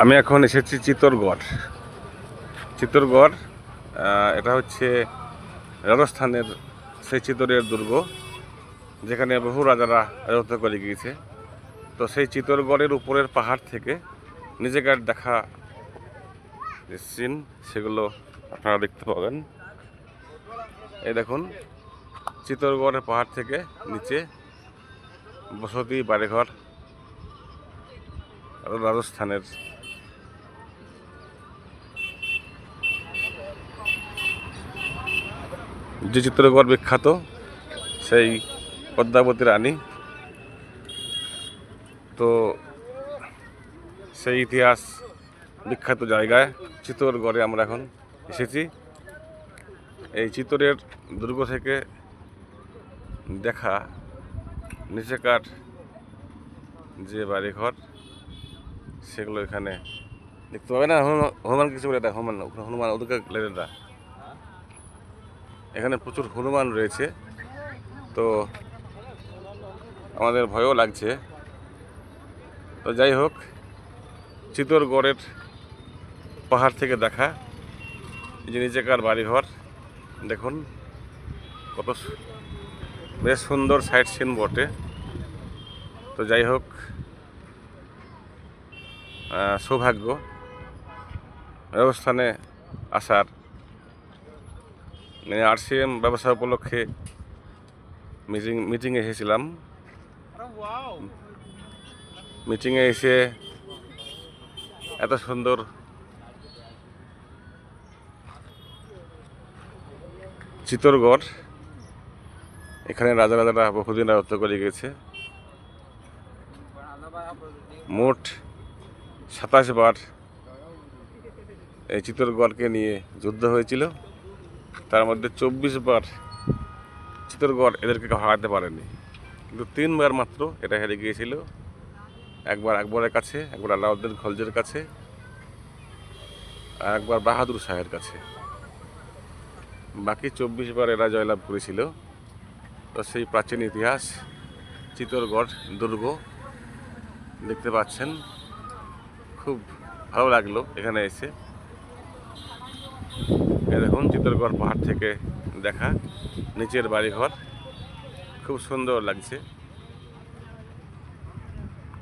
আমি এখন এসেছি চিত্তরগড় চিত্তরগড় এটা হচ্ছে রাজস্থানের সেই চিতরের দুর্গ, যেখানে বহু রাজারা রাজত্ব করে গিয়েছে। তো সেই চিতরগড়ের উপরের পাহাড় থেকে নিজেকার দেখা সিন, সেগুলো আপনারা দেখতে পাবেন। এই দেখুন, চিতরগড়ের পাহাড় থেকে নিচে বসতি বাড়িঘর, রাজস্থানের যে চিত্রগড় বিখ্যাত সেই পদ্মাবতী রানী তো সেই ইতিহাস বিখ্যাত জায়গায় চিত্তরগড়ে আমরা এখন এসেছি এই চিত্তরের দুর্গ থেকে দেখা নিচেকার যে বাড়িঘর সেগুলো এখানে দেখতে পাবে না হনুমান কিছু বলে হনুমান হনুমান ওদেরকে লেডেররা এখানে প্রচুর হনুমান রয়েছে। তো আমাদের ভয়ও লাগছে। তো যাই হোক, চিতরগড়ের পাহাড় থেকে দেখা। যে নিচেকার বাড়িঘর, দেখুন কত বেশ সুন্দর সাইট সিন বটে। তো যাই হোক সৌভাগ্য রাজস্থানে আসার মানে আরসিএম ব্যবসা উপলক্ষে মিটিং মিটিংয়ে এসেছিলাম। মিটিংয়ে এসে এত সুন্দর চিতরগড় এখানে রাজা রাজারা বহুদিন রাজত্ব করে গেছে মোট সাতাশ বার এই চিতরগড়কে নিয়ে যুদ্ধ হয়েছিল। তার মধ্যে চব্বিশ বার চিতরগড় এদেরকে হারাতে পারেনি। কিন্তু তিনবার মাত্র এটা হেরে গিয়েছিল। একবার আকবরের কাছে, একবার আলাউদ্দিন খলজের কাছে, আর একবার বাহাদুর শাহের কাছে। বাকি চব্বিশ বার এরা জয়লাভ করেছিল। তো সেই প্রাচীন ইতিহাস চিতরগড় দুর্গ দেখতে পাচ্ছেন। খুব ভালো লাগল এখানে এসে। এ দেখুন চিতরগড় পাহাড় থেকে দেখা নিচের বাড়িঘর। খুব সুন্দর লাগছে।